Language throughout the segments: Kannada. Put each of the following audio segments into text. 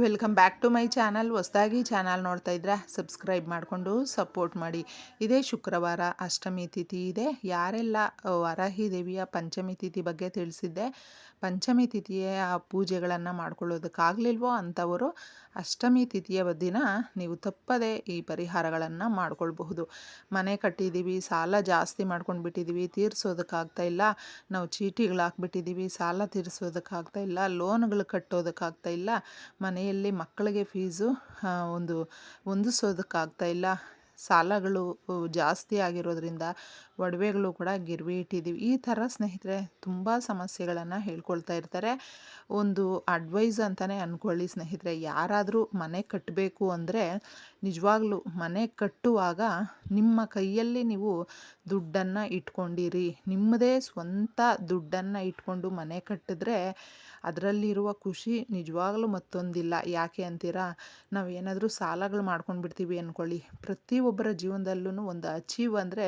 Welcome back to my channel. ಹೊಸದಾಗಿ ಚಾನಲ್ ನೋಡ್ತಾ ಇದ್ರೆ ಸಬ್ಸ್ಕ್ರೈಬ್ ಮಾಡಿಕೊಂಡು ಸಪೋರ್ಟ್ ಮಾಡಿ. ಇದೇ ಶುಕ್ರವಾರ ಅಷ್ಟಮಿ ತಿಥಿ ಇದೆ. ಯಾರೆಲ್ಲ ವರಾಹಿ ದೇವಿಯ ಪಂಚಮಿ ತಿಥಿ ಬಗ್ಗೆ ತಿಳಿಸಿದ್ದೆ, ಪಂಚಮಿ ತಿಥಿಯ ಪೂಜೆಗಳನ್ನು ಮಾಡ್ಕೊಳ್ಳೋದಕ್ಕಾಗಲಿಲ್ವೋ ಅಂಥವರು ಅಷ್ಟಮಿ ತಿಥಿಯ ದಿನ ನೀವು ತಪ್ಪದೆ ಈ ಪರಿಹಾರಗಳನ್ನು ಮಾಡ್ಕೊಳ್ಬಹುದು. ಮನೆ ಕಟ್ಟಿದ್ದೀವಿ, ಸಾಲ ಜಾಸ್ತಿ ಮಾಡ್ಕೊಂಡು ಬಿಟ್ಟಿದ್ದೀವಿ ತೀರಿಸೋದಕ್ಕಾಗ್ತಾ ಇಲ್ಲ. ನಾವು ಚೀಟಿಗಳು ಹಾಕ್ಬಿಟ್ಟಿದ್ದೀವಿ ಸಾಲ ತೀರಿಸೋದಕ್ಕಾಗ್ತಾ ಇಲ್ಲ, ಲೋನ್ಗಳು ಕಟ್ಟೋದಕ್ಕಾಗ್ತಾ ಇಲ್ಲ. ಮನೆಯಲ್ಲಿ ಮಕ್ಕಳಿಗೆ ಫೀಸು ಒಂದು ಹೊಂದಿಸೋದಕ್ಕಾಗ್ತಾ ಇಲ್ಲ. ಸಾಲಗಳು ಜಾಸ್ತಿ ಆಗಿರೋದ್ರಿಂದ ಒಡವೆಗಳು ಕೂಡ ಗಿರ್ವಿ ಇಟ್ಟಿದ್ದೀವಿ. ಈ ಥರ ಸ್ನೇಹಿತರೆ ತುಂಬ ಸಮಸ್ಯೆಗಳನ್ನು ಹೇಳ್ಕೊಳ್ತಾ ಇರ್ತಾರೆ. ಒಂದು ಅಡ್ವೈಸ್ ಅಂತಲೇ ಅಂದ್ಕೊಳ್ಳಿ ಸ್ನೇಹಿತರೆ. ಯಾರಾದರೂ ಮನೆ ಕಟ್ಟಬೇಕು ಅಂದರೆ ನಿಜವಾಗ್ಲೂ ಮನೆ ಕಟ್ಟುವಾಗ ನಿಮ್ಮ ಕೈಯಲ್ಲಿ ನೀವು ದುಡ್ಡನ್ನು ಇಟ್ಕೊಂಡಿರಿ. ನಿಮ್ಮದೇ ಸ್ವಂತ ದುಡ್ಡನ್ನು ಇಟ್ಕೊಂಡು ಮನೆ ಕಟ್ಟಿದ್ರೆ ಅದರಲ್ಲಿರುವ ಖುಷಿ ನಿಜವಾಗ್ಲೂ ಮತ್ತೊಂದಿಲ್ಲ. ಯಾಕೆ ಅಂತೀರಾ? ನಾವು ಏನಾದರೂ ಸಾಲಗಳು ಮಾಡ್ಕೊಂಡು ಬಿಡ್ತೀವಿ ಅಂದ್ಕೊಳ್ಳಿ ಪ್ರತಿಯೊಬ್ಬರ ಜೀವನದಲ್ಲೂ ಒಂದು ಅಚೀವ್ ಅಂದರೆ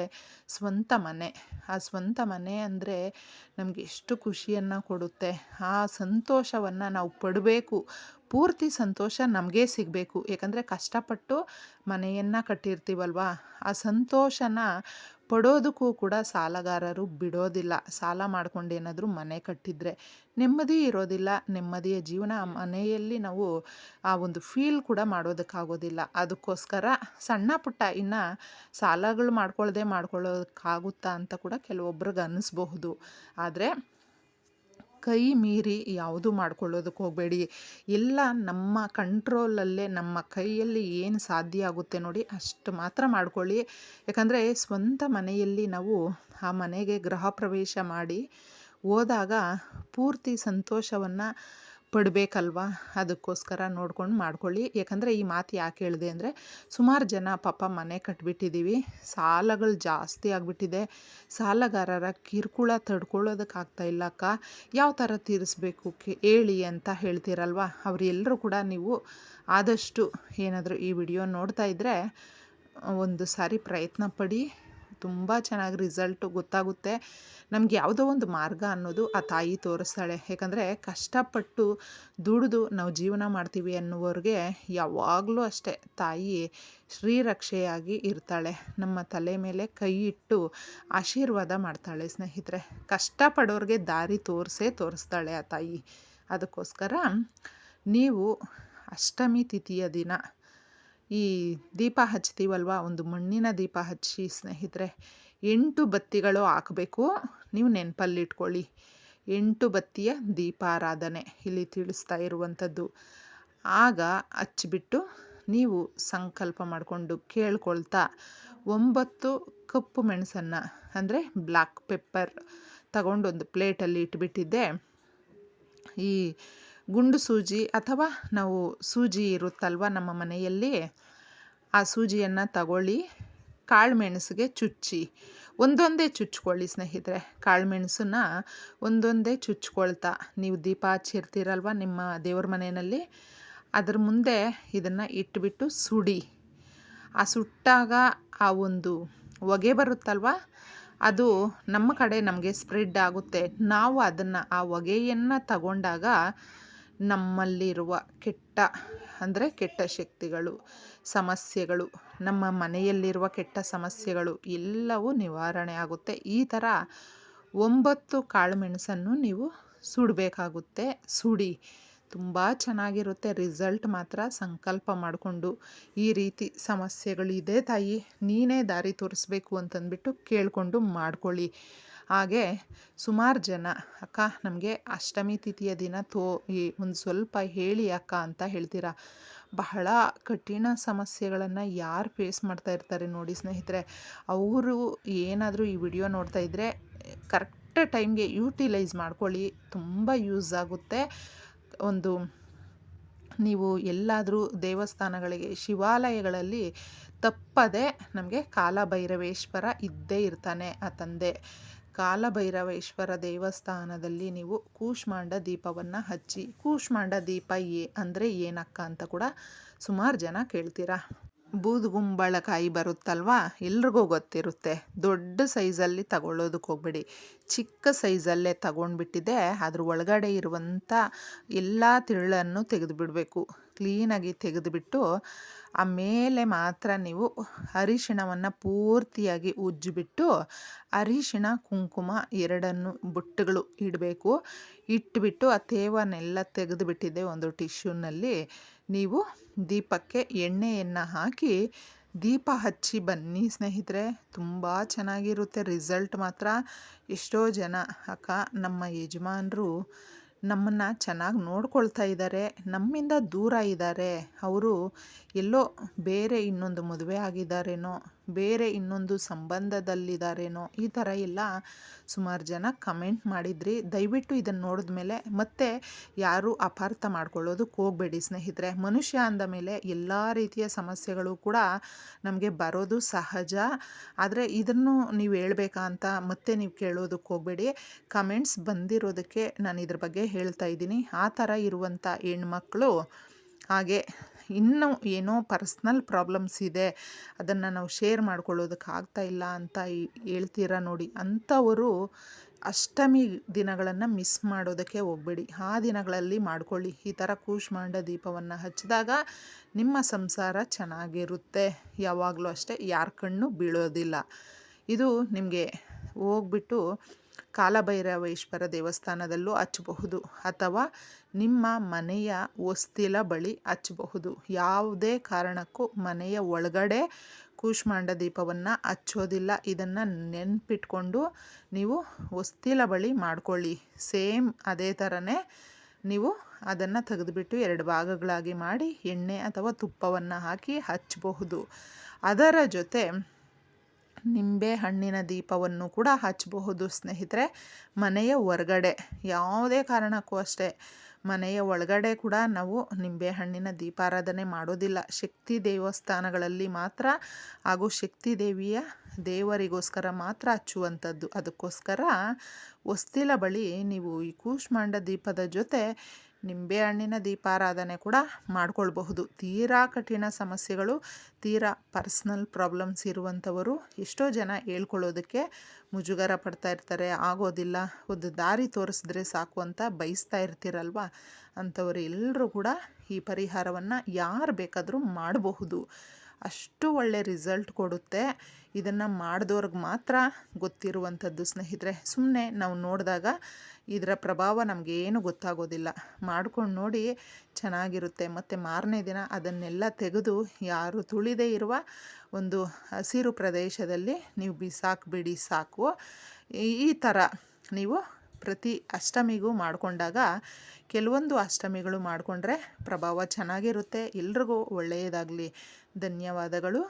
ಸ್ವಂತ ಮನೆ, ಆ ಸ್ವಂತ ಮನೆ ಅಂದರೆ ನಮಗೆ ಎಷ್ಟು ಖುಷಿಯನ್ನು ಕೊಡುತ್ತೆ. ಆ ಸಂತೋಷವನ್ನು ನಾವು ಪಡಬೇಕು. ಪೂರ್ತಿ ಸಂತೋಷ ನಮಗೇ ಸಿಗಬೇಕು. ಯಾಕಂದರೆ ಕಷ್ಟಪಟ್ಟು ಮನೆಯನ್ನು ಕಟ್ಟಿರ್ತೀವಲ್ವಾ? ಆ ಸಂತೋಷನ ಪಡೋದಕ್ಕೂ ಕೂಡ ಸಾಲಗಾರರು ಬಿಡೋದಿಲ್ಲ. ಸಾಲ ಮಾಡ್ಕೊಂಡೇನಾದರೂ ಮನೆ ಕಟ್ಟಿದ್ರೆ ನೆಮ್ಮದಿ ಇರೋದಿಲ್ಲ. ನೆಮ್ಮದಿಯ ಜೀವನ ಮನೆಯಲ್ಲಿ ನಾವು ಆ ಒಂದು ಫೀಲ್ ಕೂಡ ಮಾಡೋದಕ್ಕಾಗೋದಿಲ್ಲ. ಅದಕ್ಕೋಸ್ಕರ ಸಣ್ಣ ಪುಟ್ಟ ಇನ್ನು ಸಾಲಗಳು ಮಾಡ್ಕೊಳ್ಳದೆ ಮಾಡ್ಕೊಳ್ಳೋದಕ್ಕಾಗುತ್ತಾ ಅಂತ ಕೂಡ ಕೆಲವೊಬ್ರಿಗೆ ಅನ್ನಿಸ್ಬಹುದು ಆದರೆ ಕೈ ಮೀರಿ ಯಾವುದು ಮಾಡ್ಕೊಳ್ಳೋದಕ್ಕೆ ಹೋಗಬೇಡಿ. ಎಲ್ಲ ನಮ್ಮ ಕಂಟ್ರೋಲಲ್ಲೇ ನಮ್ಮ ಕೈಯಲ್ಲಿ ಏನು ಸಾಧ್ಯ ಆಗುತ್ತೆ ನೋಡಿ ಅಷ್ಟು ಮಾತ್ರ ಮಾಡ್ಕೊಳ್ಳಿ. ಯಾಕಂದರೆ ಸ್ವಂತ ಮನೆಯಲ್ಲಿ ನಾವು ಆ ಮನೆಗೆ ಗೃಹ ಪ್ರವೇಶ ಮಾಡಿ ಹೋದಾಗ ಪೂರ್ತಿ ಸಂತೋಷವನ್ನು ಪಡಬೇಕಲ್ವಾ? ಅದಕ್ಕೋಸ್ಕರ ನೋಡ್ಕೊಂಡು ಮಾಡ್ಕೊಳ್ಳಿ. ಯಾಕಂದರೆ ಈ ಮಾತು ಯಾಕೆ ಹೇಳಿದೆ ಅಂದರೆ, ಸುಮಾರು ಜನ ಪಾಪ ಮನೆ ಕಟ್ಬಿಟ್ಟಿದ್ದೀವಿ ಸಾಲಗಳು ಜಾಸ್ತಿ ಆಗಿಬಿಟ್ಟಿದೆ. ಸಾಲಗಾರರ ಕಿರುಕುಳ ತಡ್ಕೊಳ್ಳೋದಕ್ಕಾಗ್ತಾ ಇಲ್ಲ ಅಕ್ಕ. ಯಾವ ಥರ ತೀರಿಸ್ಬೇಕು ಹೇಳಿ ಅಂತ ಹೇಳ್ತೀರಲ್ವ? ಅವರೆಲ್ಲರೂ ಕೂಡ ನೀವು ಆದಷ್ಟು ಏನಾದರೂ ಈ ವಿಡಿಯೋ ನೋಡ್ತಾ ಇದ್ದರೆ ಒಂದು ಸಾರಿ ಪ್ರಯತ್ನ ಪಡಿ. ತುಂಬ ಚೆನ್ನಾಗಿ ರಿಸಲ್ಟು ಗೊತ್ತಾಗುತ್ತೆ. ನಮ್ಗೆ ಯಾವುದೋ ಒಂದು ಮಾರ್ಗ ಅನ್ನೋದು ಆ ತಾಯಿ ತೋರಿಸ್ತಾಳೆ. ಯಾಕಂದರೆ ಕಷ್ಟಪಟ್ಟು ದುಡಿದು ನಾವು ಜೀವನ ಮಾಡ್ತೀವಿ ಅನ್ನುವವ್ರಿಗೆ ಯಾವಾಗಲೂ ಅಷ್ಟೇ ತಾಯಿ ಶ್ರೀರಕ್ಷೆಯಾಗಿ ಇರ್ತಾಳೆ. ನಮ್ಮ ತಲೆ ಮೇಲೆ ಕೈ ಇಟ್ಟು ಆಶೀರ್ವಾದ ಮಾಡ್ತಾಳೆ ಸ್ನೇಹಿತರೆ. ಕಷ್ಟಪಡೋರಿಗೆ ದಾರಿ ತೋರಿಸೇ ತೋರಿಸ್ತಾಳೆ ಆ ತಾಯಿ. ಅದಕ್ಕೋಸ್ಕರ ನೀವು ಅಷ್ಟಮಿ ತಿಥಿಯ ದಿನ ಈ ದೀಪ ಹಚ್ತೀವಲ್ವ? ಒಂದು ಮಣ್ಣಿನ ದೀಪ ಹಚ್ಚಿ ಸ್ನೇಹಿತರೆ, ಎಂಟು ಬತ್ತಿಗಳು ಹಾಕಬೇಕು. ನೀವು ನೆನಪಲ್ಲಿಟ್ಕೊಳ್ಳಿ. ಎಂಟು ಬತ್ತಿಯ ದೀಪಾರಾಧನೆ ಇಲ್ಲಿ ತಿಳಿಸ್ತಾ ಇರುವಂಥದ್ದು. ಆಗ ಹಚ್ಚಿಬಿಟ್ಟು ನೀವು ಸಂಕಲ್ಪ ಮಾಡಿಕೊಂಡು ಕೇಳ್ಕೊಳ್ತಾ, ಒಂಬತ್ತು ಕಪ್ಪು ಮೆಣಸನ್ನು, ಅಂದರೆ ಬ್ಲ್ಯಾಕ್ ಪೆಪ್ಪರ್ ತಗೊಂಡು ಒಂದು ಪ್ಲೇಟಲ್ಲಿ ಇಟ್ಬಿಟ್ಟಿದ್ದೆ. ಈ ಗುಂಡು ಸೂಜಿ ಅಥವಾ ನಾವು ಸೂಜಿ ಇರುತ್ತಲ್ವ ನಮ್ಮ ಮನೆಯಲ್ಲಿ, ಆ ಸೂಜಿಯನ್ನು ತಗೊಳ್ಳಿ. ಕಾಳು ಮೆಣಸಿಗೆ ಚುಚ್ಚಿ. ಒಂದೊಂದೇ ಚುಚ್ಕೊಳ್ಳಿ ಸ್ನೇಹಿತರೆ. ಕಾಳು ಮೆಣಸನ್ನ ಒಂದೊಂದೇ ಚುಚ್ಕೊಳ್ತಾ. ನೀವು ದೀಪ ಹಚ್ಚಿರ್ತೀರಲ್ವ ನಿಮ್ಮ ದೇವ್ರ ಮನೆಯಲ್ಲಿ, ಅದ್ರ ಮುಂದೆ ಇದನ್ನು ಇಟ್ಟುಬಿಟ್ಟು ಸುಡಿ. ಆ ಸುಟ್ಟಾಗ ಆ ಒಂದು ಹೊಗೆ ಬರುತ್ತಲ್ವ, ಅದು ನಮ್ಮ ಕಡೆ ನಮಗೆ ಸ್ಪ್ರೆಡ್ ಆಗುತ್ತೆ. ನಾವು ಅದನ್ನು ಆ ಹೊಗೆಯನ್ನು ತಗೊಂಡಾಗ ನಮ್ಮಲ್ಲಿರುವ ಕೆಟ್ಟ, ಅಂದರೆ ಕೆಟ್ಟ ಶಕ್ತಿಗಳು, ಸಮಸ್ಯೆಗಳು, ನಮ್ಮ ಮನೆಯಲ್ಲಿರುವ ಕೆಟ್ಟ ಸಮಸ್ಯೆಗಳು ಎಲ್ಲವೂ ನಿವಾರಣೆ ಆಗುತ್ತೆ. ಈ ಥರ ಒಂಬತ್ತು ಕಾಳುಮೆಣಸನ್ನು ನೀವು ಸುಡಬೇಕಾಗುತ್ತೆ. ಸುಡಿ. ತುಂಬ ಚೆನ್ನಾಗಿರುತ್ತೆ. ರಿಸಲ್ಟ್ ಮಾತ್ರ ಸಂಕಲ್ಪ ಮಾಡಿಕೊಂಡು ಈ ರೀತಿ ಸಮಸ್ಯೆಗಳು ಇದೆ ತಾಯಿ. ನೀನೇ ದಾರಿ ತೋರಿಸ್ಬೇಕು ಅಂತಂದ್ಬಿಟ್ಟು ಕೇಳಿಕೊಂಡು ಮಾಡ್ಕೊಳ್ಳಿ. ಹಾಗೆ ಸುಮಾರು ಜನ, ಅಕ್ಕ, ನಮಗೆ ಅಷ್ಟಮಿ ತಿಥಿಯ ದಿನ ತೋ, ಈ ಒಂದು ಸ್ವಲ್ಪ ಹೇಳಿ ಅಕ್ಕ ಅಂತ ಹೇಳ್ತೀರಾ? ಬಹಳ ಕಠಿಣ ಸಮಸ್ಯೆಗಳನ್ನು ಯಾರು ಫೇಸ್ ಮಾಡ್ತಾ ಇರ್ತಾರೆ ನೋಡಿ ಸ್ನೇಹಿತರೆ. ಅವರು ಏನಾದರೂ ಈ ವಿಡಿಯೋ ನೋಡ್ತಾ ಇದ್ದರೆ ಕರೆಕ್ಟ್ ಟೈಮ್ಗೆ ಯೂಟಿಲೈಸ್ ಮಾಡ್ಕೊಳ್ಳಿ. ತುಂಬ ಯೂಸ್ ಆಗುತ್ತೆ. ಒಂದು ನೀವು ಎಲ್ಲಾದರೂ ದೇವಸ್ಥಾನಗಳಿಗೆ, ಶಿವಾಲಯಗಳಲ್ಲಿ ತಪ್ಪದೆ ನಮಗೆ ಕಾಲಭೈರವೇಶ್ವರ ಇದ್ದೇ ಇರ್ತಾನೆ ಆ ತಂದೆ. ಕಾಲಭೈರವೇಶ್ವರ ದೇವಸ್ಥಾನದಲ್ಲಿ ನೀವು ಕೂಷ್ಮಾಂಡ ದೀಪವನ್ನು ಹಚ್ಚಿ, ಕೂಷ್ಮಾಂಡ ದೀಪ ಏ ಅಂದರೆ ಏನಕ್ಕ ಅಂತ ಕೂಡ ಸುಮಾರು ಜನ ಕೇಳ್ತೀರಾ? ಬೂದುಗುಂಬಳಕಾಯಿ ಬರುತ್ತಲ್ವಾ? ಎಲ್ರಿಗೂ ಗೊತ್ತಿರುತ್ತೆ. ದೊಡ್ಡ ಸೈಜಲ್ಲಿ ತಗೊಳ್ಳೋದಕ್ಕೆ ಹೋಗ್ಬೇಡಿ. ಚಿಕ್ಕ ಸೈಜಲ್ಲೇ ತಗೊಂಡ್ಬಿಟ್ಟಿದೆ. ಅದ್ರ ಒಳಗಡೆ ಇರುವಂಥ ಎಲ್ಲ ತಿರುಳನ್ನು ತೆಗೆದುಬಿಡಬೇಕು. ಕ್ಲೀನಾಗಿ ತೆಗೆದುಬಿಟ್ಟು ಆಮೇಲೆ ಮಾತ್ರ ನೀವು ಅರಿಶಿಣವನ್ನು ಪೂರ್ತಿಯಾಗಿ ಉಜ್ಜಿಬಿಟ್ಟು ಅರಿಶಿಣ, ಕುಂಕುಮ ಎರಡನ್ನು ಬುಟ್ಟುಗಳು ಇಡಬೇಕು. ಇಟ್ಬಿಟ್ಟು ಆ ತೇವನ್ನೆಲ್ಲ ತೆಗೆದುಬಿಟ್ಟಿದೆ ಒಂದು ಟಿಶ್ಯೂನಲ್ಲಿ. ನೀವು ದೀಪಕ್ಕೆ ಎಣ್ಣೆಯನ್ನು ಹಾಕಿ ದೀಪ ಹಚ್ಚಿ ಬನ್ನಿ ಸ್ನೇಹಿತರೆ. ತುಂಬ ಚೆನ್ನಾಗಿರುತ್ತೆ. ರಿಸಲ್ಟ್ ಮಾತ್ರ. ಎಷ್ಟೋ ಜನ ಅಕ್ಕ, ನಮ್ಮ ಯಜಮಾನರು ನಮ್ಮನ್ನು ಚೆನ್ನಾಗಿ ನೋಡ್ಕೊಳ್ತಾ ಇದ್ದಾರೆ ನಮ್ಮಿಂದ ದೂರ ಇದ್ದಾರೆ ಅವರು ಎಲ್ಲೋ ಬೇರೆ ಇನ್ನೊಂದು ಮದುವೆ ಆಗಿದ್ದಾರೇನೋ ಬೇರೆ ಇನ್ನೊಂದು ಸಂಬಂಧದಲ್ಲಿದ್ದಾರೇನೋ ಈ ಥರ ಎಲ್ಲ ಸುಮಾರು ಜನ ಕಮೆಂಟ್ ಮಾಡಿದ್ರಿ. ದಯವಿಟ್ಟು ಇದನ್ನು ನೋಡಿದ ಮೇಲೆ ಮತ್ತೆ ಯಾರು ಅಪಾರ್ಥ ಮಾಡ್ಕೊಳ್ಳೋದಕ್ಕೆ ಹೋಗಬೇಡಿ ಸ್ನೇಹಿತರೆ. ಮನುಷ್ಯ ಅಂದ ಮೇಲೆ ಎಲ್ಲ ರೀತಿಯ ಸಮಸ್ಯೆಗಳು ಕೂಡ ನಮಗೆ ಬರೋದು ಸಹಜ. ಆದರೆ ಇದನ್ನು ನೀವು ಹೇಳಬೇಕಾ ಅಂತ ಮತ್ತೆ ನೀವು ಕೇಳೋದಕ್ಕೆ ಹೋಗಬೇಡಿ. ಕಮೆಂಟ್ಸ್ ಬಂದಿರೋದಕ್ಕೆ ನಾನು ಇದ್ರ ಬಗ್ಗೆ ಹೇಳ್ತಾ ಇದ್ದೀನಿ. ಆ ಥರ ಇರುವಂಥ ಹೆಣ್ಮಕ್ಳು ಹಾಗೆ ಇನ್ನೂ ಏನೋ ಪರ್ಸ್ನಲ್ ಪ್ರಾಬ್ಲಮ್ಸ್ ಇದೆ, ಅದನ್ನು ನಾವು ಶೇರ್ ಮಾಡ್ಕೊಳ್ಳೋದಕ್ಕೆ ಆಗ್ತಾ ಇಲ್ಲ ಅಂತ ಹೇಳ್ತೀರಾ ನೋಡಿ. ಅಂಥವರು ಅಷ್ಟಮಿ ದಿನಗಳನ್ನು ಮಿಸ್ ಮಾಡೋದಕ್ಕೆ ಹೋಗಬೇಡಿ. ಆ ದಿನಗಳಲ್ಲಿ ಮಾಡ್ಕೊಳ್ಳಿ. ಈ ಥರ ಕೂಷ್ಮಾಂಡ ದೀಪವನ್ನು ಹಚ್ಚಿದಾಗ ನಿಮ್ಮ ಸಂಸಾರ ಚೆನ್ನಾಗಿರುತ್ತೆ. ಯಾವಾಗಲೂ ಅಷ್ಟೇ ಯಾರ ಕಣ್ಣು ಬೀಳೋದಿಲ್ಲ. ಇದು ನಿಮಗೆ ಹೋಗ್ಬಿಟ್ಟು ಕಾಲಭೈರವೇಶ್ವರ ದೇವಸ್ಥಾನದಲ್ಲೂ ಹಚ್ಚಬಹುದು ಅಥವಾ ನಿಮ್ಮ ಮನೆಯ ಹೊಸ್ತಿಲ ಬಳಿ ಹಚ್ಚಬಹುದು. ಯಾವುದೇ ಕಾರಣಕ್ಕೂ ಮನೆಯ ಒಳಗಡೆ ಕೂಷ್ಮಾಂಡ ದೀಪವನ್ನು ಹಚ್ಚೋದಿಲ್ಲ. ಇದನ್ನು ನೆನ್ಪಿಟ್ಕೊಂಡು ನೀವು ಹೊಸ್ತಿಲ ಬಳಿ ಮಾಡ್ಕೊಳ್ಳಿ. ಸೇಮ್ ಅದೇ ಥರನೇ ನೀವು ಅದನ್ನು ತೆಗೆದುಬಿಟ್ಟು ಎರಡು ಭಾಗಗಳಾಗಿ ಮಾಡಿ ಎಣ್ಣೆ ಅಥವಾ ತುಪ್ಪವನ್ನು ಹಾಕಿ ಹಚ್ಚಬಹುದು. ಅದರ ಜೊತೆ ನಿಂಬೆ ಹಣ್ಣಿನ ದೀಪವನ್ನು ಕೂಡ ಹಚ್ಚಬಹುದು ಸ್ನೇಹಿತರೆ. ಮನೆಯ ಹೊರಗಡೆ, ಯಾವುದೇ ಕಾರಣಕ್ಕೂ ಅಷ್ಟೇ, ಮನೆಯ ಒಳಗಡೆ ಕೂಡ ನಾವು ನಿಂಬೆ ಹಣ್ಣಿನ ದೀಪಾರಾಧನೆ ಮಾಡೋದಿಲ್ಲ. ಶಕ್ತಿ ದೇವಸ್ಥಾನಗಳಲ್ಲಿ ಮಾತ್ರ ಹಾಗೂ ಶಕ್ತಿ ದೇವಿಯ ದೇವರಿಗೋಸ್ಕರ ಮಾತ್ರ ಹಚ್ಚುವಂಥದ್ದು. ಅದಕ್ಕೋಸ್ಕರ ಹೊಸ್ತಿಲ ಬಳಿ ನೀವು ಈ ಕೂಷ್ಮಾಂಡ ದೀಪದ ಜೊತೆ ನಿಂಬೆಹಣ್ಣಿನ ದೀಪಾರಾಧನೆ ಕೂಡ ಮಾಡಿಕೊಳ್ಬಹುದು. ತೀರಾ ಕಠಿಣ ಸಮಸ್ಯೆಗಳು, ತೀರಾ ಪರ್ಸ್ನಲ್ ಪ್ರಾಬ್ಲಮ್ಸ್ ಇರುವಂಥವರು ಎಷ್ಟೋ ಜನ ಹೇಳ್ಕೊಳ್ಳೋದಕ್ಕೆ ಮುಜುಗರ ಪಡ್ತಾ ಇರ್ತಾರೆ. ಆಗೋದಿಲ್ಲ. ಒಂದು ದಾರಿ ತೋರಿಸಿದ್ರೆ ಸಾಕು ಅಂತ ಬಯಸ್ತಾ ಇರ್ತೀರಲ್ವ? ಅಂಥವರು ಎಲ್ಲರೂ ಕೂಡ ಈ ಪರಿಹಾರವನ್ನು ಯಾರು ಬೇಕಾದರೂ ಮಾಡಬಹುದು. ಅಷ್ಟು ಒಳ್ಳೆ ರಿಸಲ್ಟ್ ಕೊಡುತ್ತೆ. ಇದನ್ನು ಮಾಡಿದವ್ರಿಗೆ ಮಾತ್ರ ಗೊತ್ತಿರುವಂಥದ್ದು ಸ್ನೇಹಿತರೆ. ಸುಮ್ಮನೆ ನಾವು ನೋಡಿದಾಗ ಇದರ ಪ್ರಭಾವ ನಮಗೇನು ಗೊತ್ತಾಗೋದಿಲ್ಲ. ಮಾಡ್ಕೊಂಡು ನೋಡಿ ಚೆನ್ನಾಗಿರುತ್ತೆ. ಮತ್ತು ಮಾರನೇ ದಿನ ಅದನ್ನೆಲ್ಲ ತೆಗೆದು ಯಾರು ತುಳಿದೇ ಇರುವ ಒಂದು ಹಸಿರು ಪ್ರದೇಶದಲ್ಲಿ ನೀವು ಬಿಸಾಕ್ಬಿಡಿ ಸಾಕು. ಈ ಥರ ನೀವು ಪ್ರತಿ ಅಷ್ಟಮಿಗೂ ಮಾಡಿಕೊಂಡಾಗ ಕೆಲವೊಂದು ಅಷ್ಟಮಿಗಳು ಮಾಡಿಕೊಂಡ್ರೆ ಪ್ರಭಾವ ಚೆನ್ನಾಗಿರುತ್ತೆ. ಎಲ್ರಿಗೂ ಒಳ್ಳೆಯದಾಗಲಿ. ಧನ್ಯವಾದಗಳು.